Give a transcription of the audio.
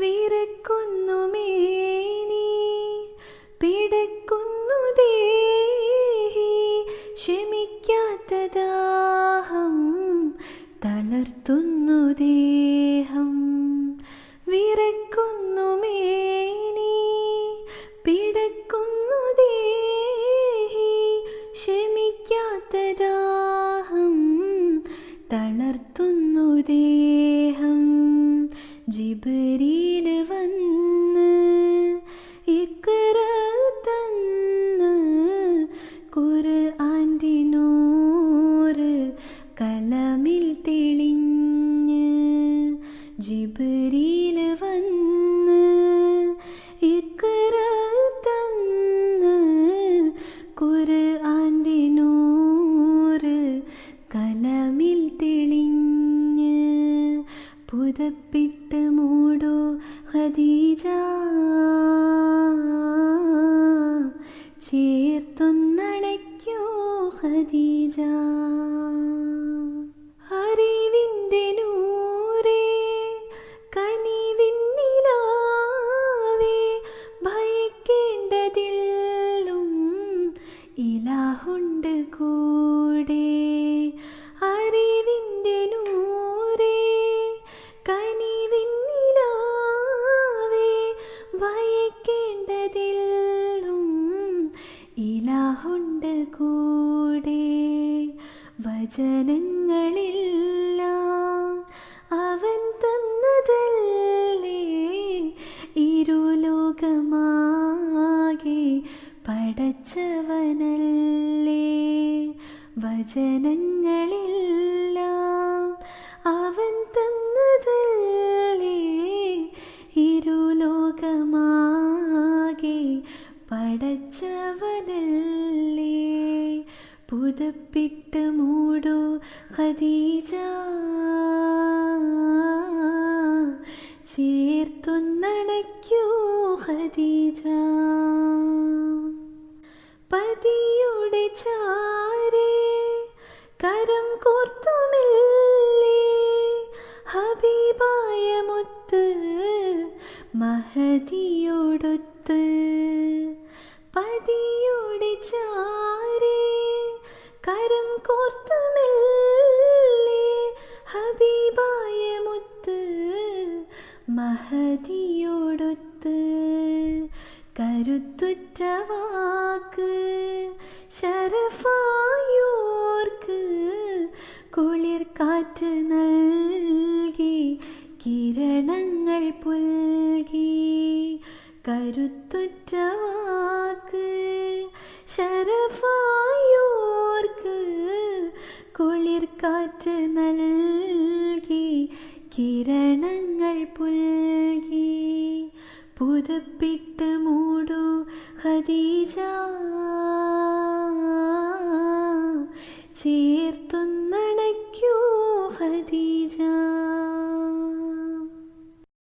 വിറക്കുന്നു മേനി പിടക്കുന്നു ദേഹി ക്ഷമിക്കാത്ത ദാഹം തളർത്തുന്നു ദേഹം. വിറക്കുന്നുമേനി പിടക്കുന്നു ദേഹി ക്ഷമിക്കാത്ത തളർത്തുന്നു ദേഹം. ജിബരീൽ വന്ന് ഇക്കറ തന്ന് ഖുർആന്റെ നൂറ് കലമിൽ തെളിഞ്ഞ് ജിബരീൽ വന്ന് ഇക്കറ തന്ന് ഖുർആന്റെ നൂറ് കലമിൽ തെളിഞ്ഞ് പുതപ്പിട്ട് മൂടോ ഖദീജ. ചേർത്തൊന്നണയ്ക്കോ ഖദീജ. അറിവിന്റെ നൂറേ കനിവിന്നിലാവേ ഭയക്കേണ്ടതില്ലും ഇലാഹുണ്ട് കൂടെ ഭയക്കേണ്ടതില്ലും ഇലാഹുണ്ട് കൂടെ. വചനങ്ങളെല്ലാം അവൻ തന്നതല്ലേ. ഇരുലോകമാകെ പടച്ചവനല്ലേ. വചനങ്ങളെല്ലാം പടച്ചവനല്ലേ. പുതപ്പിട്ട് മൂടോ ഖദീജ. ചേർത്തൊന്നണയ്ക്കൂ ഖദീജ. പതിയുടെ ചാരേ കരം കോർത്തുമില്ലേ. ഹബീബായ മുത്ത് മഹദിയോടൊത്ത്. പതിയുടെ ചാരേ കരം കോർത്തുമില്ലേ ഹബീബായ മുത്ത് മഹതിയോടൊത്ത്. കരുത്തുറ്റ വാക്ക് ശരഫായോർക്ക് കുളിർ കാറ്റ് നൽകി കിരണങ്ങൾ പുൽകി. കരുത്തുറ്റ കാറ്റ് നൽകി കിരണങ്ങൾ പുൽകി. പുതപ്പിട്ട് മൂടൂ ഹദീജ. ചേർത്തു